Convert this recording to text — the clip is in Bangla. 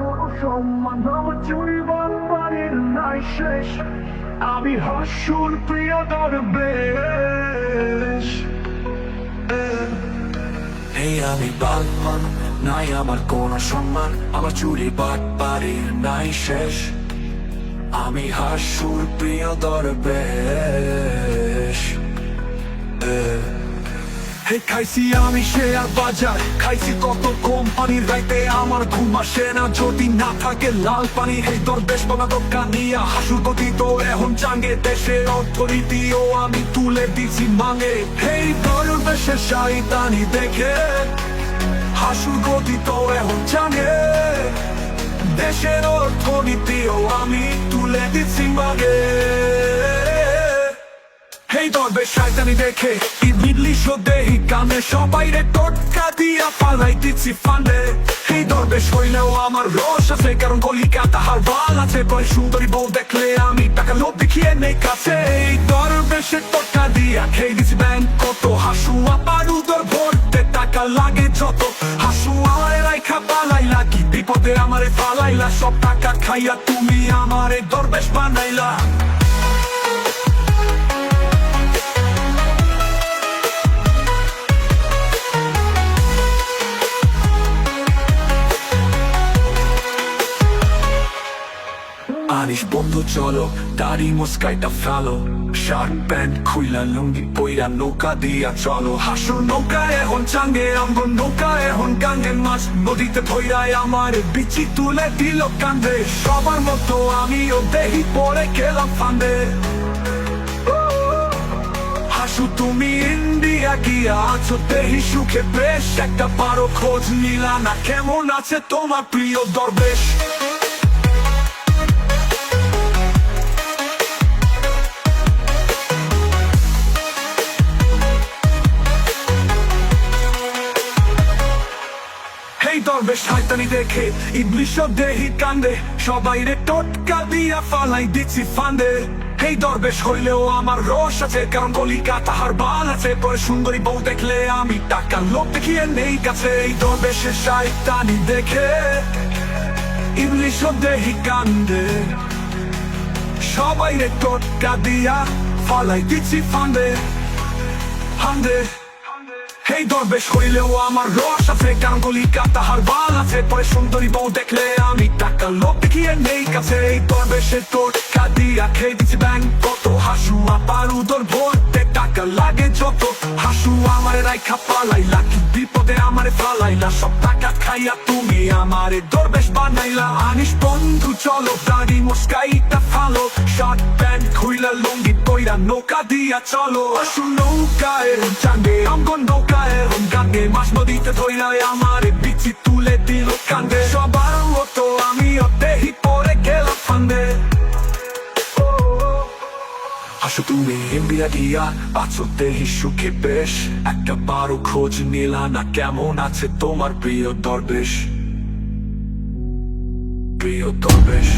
কোনো সম্মান আমার জীবন বাড়ির নাই শেষ আমি হাসুর প্রিয় দরবেশ এই আমি বালমান নাই আমার কোনো সম্মান আমার চুরি বাট বাড়ির নাই শেষ আমি হাসুর প্রিয় দরবেশ খাইছি আমি শেয়ার বাজার। খাইছি কত কোম্পানির রাইতে আমার ঘুম আসে না। যদি না থাকে লাল পানি হে দরবেশ বাবা দোকানিয়া হাসুর গতি তো এখন চাঙ্গে দেশের অর্থনীতিও আমি তুলে দিছি মাঙে। হেই দরবেশের শাহিদানি দেখে, হাসুর গতি তো এখন চাঙ্গে। দেশের অর্থনীতিও আমি তুলে দিছি মাগে হেই দরবে শয়তানি দেখে। ইবলি দেহি কানে সবাই রে টটকা দিয়া পালাই দিচ্ছি ফান্ডে হেই দরবে হইলেও আমার রস আছে, কারণ কলিকা তাহার বাল আছে। পরে সুন্দরী বউ দেখলে আমি টাকা লোভ দেখিয়ে নেই কাছে। এই দরবেশে টটকা দিয়া খেয়ে দিছি ব্যাংক কত। হাসু আপার উদর ভরতে টাকা লাগে যত। হাসু আমার রাইখা পালাইলা কি বিপদে আমারে পালাইলা সব টাকা খাইয়া তুমি আমারে দরবেশ বানাইলা। আনিস বন্ধু, চলো। দাড়ি মুস্কাইটা ফেলো। শার্ট, প্যান্ট খুইলা লুঙ্গি পইরা নৌকা দিয়া চলো। হাসুর নৌকা এখন চাঙ্গে আমগো নৌকা এখন গাঙ্গে মাছ নদীতে ধইরায় আমার বিচি তুলে দিল কান্দে। সবার মতো আমিও দেহি পরে গেলাম ফান্দে। হাসু, তুমি ইন্ডিয়া গিয়া আছো, দেহি সুখে বেশ একটা পারো খোঁজ নিলা না, কেমন আছে তোমার প্রিয় দরবেশ? হেই দরবে শয়তানি দেখে, ইবলিশ দেহি কান্দে, সবাই রে টটকা দিয়া ফালাই দিচ্ছি ফান্দে। হেই দরবেশ হইলেও আমার রস আছে, কারণ কলিকা তাহার বাল আছে। পরে সুন্দরী বউ দেখলে আমি টাকা লোক দেখিয়ে নেই কাছে। এই দরবেশের শয়তানি দেখে, ইবলিশ দেহি কান্দে। সবাই রে টটকা দিয়া ফালাই দিচ্ছি ফান্দে ফান্দে। এই দরবেশ হইলেও আমার রস আছে, কারণ তাহার বাল আছে। পরে সুন্দরী বউ দেখলে আমি টাকা লোক দেখিয়ে নেই কাছে। এই দরবেশের তোর কাদিয়া খেয়ে দিচ্ছি ব্যাংক কত? হাসু আপার উদর ভরতে টাকা লাগে যত। হাসু আমার রাইখা পালাইলা, কি বিপদে আমারে ফালাইলা। সব টাকা খাইয়া তুমি আমারে দরবেশ বানাইলা। আনিস বন্ধু, চলো, দাড়ি মুস্কাইটা ফালো। শার্ট, প্যান্ট খুইলা, লুঙ্গি পইরা নৌকা দিয়া চলো। আসু নৌকায় চাঙ্গে, আমগো নৌকায় গাঙ্গে মাছ নদীতে ধইরায় আমার বিচি তুলে দিল কান্দে। সবার মতো আমিও দেহি পরে গেলাম ফান্দে। হাসু তুমি ইন্ডিয়া গিয়া আছো দেহি সুখে বেশ। একটা বারো খোঁজ নিলা না কেমন আছে তোমার প্রিয় দরবেশ? প্রিয় দরবেশ